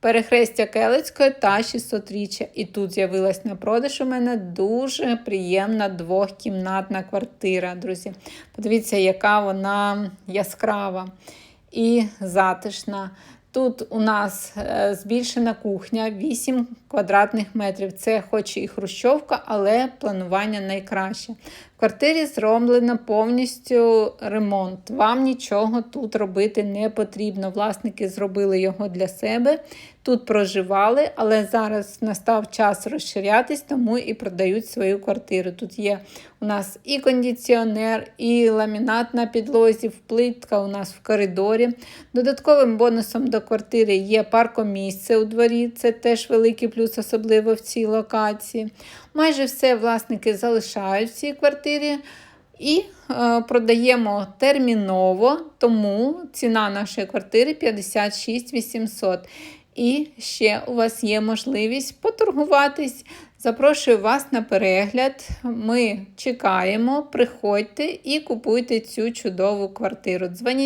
перехрестя Келицької та 600-річчя. І тут з'явилась на продаж у мене дуже приємна двохкімнатна квартира, друзі. Подивіться, яка вона яскрава і затишна. Тут у нас е, збільшена кухня 8 квадратних метрів. Це хоч і хрущовка, але планування найкраще. В квартирі зроблено повністю ремонт. Вам нічого тут робити не потрібно. Власники зробили його для себе, тут проживали, але зараз настав час розширятись, тому і продають свою квартиру. Тут є у нас і кондиціонер, і ламінат на підлозі, плитка у нас в коридорі. Додатковим бонусом до квартири є паркомісце у дворі, це теж великий плюс, особливо в цій локації. Майже все власники залишають в цій квартирі. І е, продаємо терміново, тому ціна нашої квартири 56 800. І ще у вас є можливість поторгуватись. Запрошую вас на перегляд. Ми чекаємо, приходьте і купуйте цю чудову квартиру. Дзвоніть.